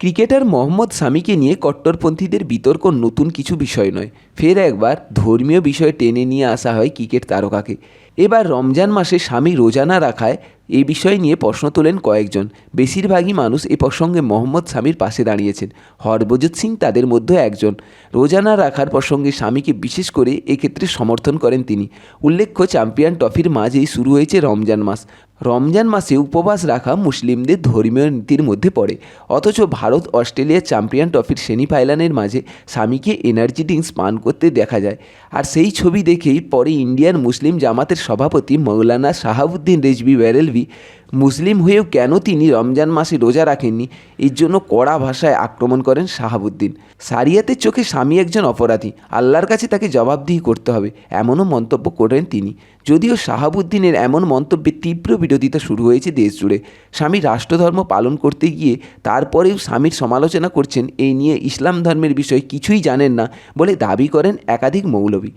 Cricketer Mohammad সামিকে নিয়ে কট্টরপন্থীদের বিতর্ক নতুন কিছু বিষয় নয়। ফের একবার ধর্মীয় বিষয় টেনে নিয়ে আসা হয় ক্রিকেট তারকাকে। এবার রমজান মাসে স্বামী রোজানা রাখায় এ বিষয় নিয়ে প্রশ্ন তোলেন কয়েকজন। বেশিরভাগই মানুষ এ প্রসঙ্গে মোহাম্মদ স্বামীর পাশে দাঁড়িয়েছেন। হরভজত সিং তাদের মধ্যে একজন। রোজানা রাখার প্রসঙ্গে স্বামীকে বিশেষ করে এক্ষেত্রে সমর্থন করেন তিনি। উল্লেখ্য, চ্যাম্পিয়ন ট্রফির মাঝেই শুরু হয়েছে রমজান মাস। রমজান মাসে উপবাস রাখা মুসলিমদের ধর্মীয় নীতির মধ্যে পড়ে। অথচ ভারত, অস্ট্রেলিয়া চ্যাম্পিয়ন ট্রফির সেমিফাইনালের মাঝে স্বামীকে এনার্জি ড্রিঙ্কস পান করতে দেখা যায়। আর সেই ছবি দেখেই পরে ইন্ডিয়ান মুসলিম জামাতের সভাপতি মৌলানা শাহাবুদ্দিন রেজবি ব্যারেলভি মুসলিম হয়েও কেন তিনি রমজান মাসে রোজা রাখেননি? এর জন্য কড়া ভাষায় আক্রমণ করেন শাহাবুদ্দিন। সারিয়াতের চোখে স্বামী একজন অপরাধী। আল্লাহর কাছে তাকে জবাবদিহি করতে হবে, এমনও মন্তব্য করেন তিনি। যদিও শাহাবুদ্দিনের এমন মন্তব্যে তীব্র বিরোধিতা শুরু হয়েছে দেশ জুড়ে স্বামী রাষ্ট্রধর্ম পালন করতে গিয়ে তারপরেও স্বামীর সমালোচনা করছেন, এই নিয়ে ইসলাম ধর্মের বিষয়ে কিছুই জানেন না বলে দাবি করেন একাধিক মৌলবী।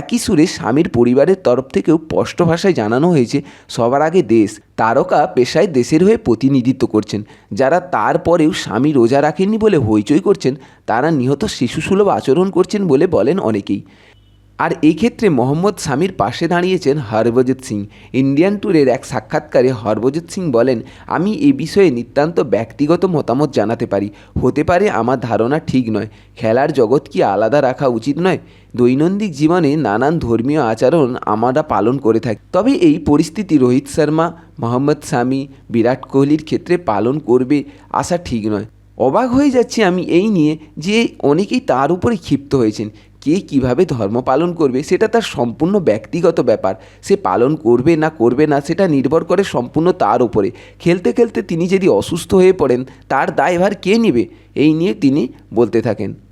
একই সুরে স্বামীর পরিবারের তরফ থেকেও স্পষ্ট ভাষায় জানানো হয়েছে, সবার আগে দেশ। তারকা পেশায় দেশের হয়ে প্রতিনিধিত্ব করছেন। যারা তারপরেও স্বামী রোজা রাখেননি বলে হইচই করছেন, তারা নিহত শিশুসুলভ আচরণ করছেন বলে বলেন অনেকেই। আর এই ক্ষেত্রে মোহাম্মদ স্বামীর পাশে দাঁড়িয়েছেন হরভজিৎ সিং। ইন্ডিয়ান ট্যুরের এক সাক্ষাৎকারে হরভজিৎ সিং বলেন, আমি এ বিষয়ে নিতান্ত ব্যক্তিগত মতামত জানাতে পারি। হতে পারে আমার ধারণা ঠিক নয়। খেলার জগৎ কি আলাদা রাখা উচিত নয়? দৈনন্দিন জীবনে নানান ধর্মীয় আচরণ আমরা পালন করে থাকি। তবে এই পরিস্থিতি রোহিত শর্মা, মোহাম্মদ শামি বিরাট কোহলির ক্ষেত্রে পালন করবে আসা ঠিক নয়। অবাক হয়ে যাচ্ছি আমি এই নিয়ে যে অনেকেই তার উপরে ক্ষিপ্ত হয়েছেন। কে কীভাবে ধর্ম পালন করবে, সেটা তার সম্পূর্ণ ব্যক্তিগত ব্যাপার। সে পালন করবে না করবে না, সেটা নির্ভর করে সম্পূর্ণ তার উপরে। খেলতে খেলতে তিনি যদি অসুস্থ হয়ে পড়েন, তার দায়ভার কে নেবে? এই নিয়ে তিনি বলতে থাকেন।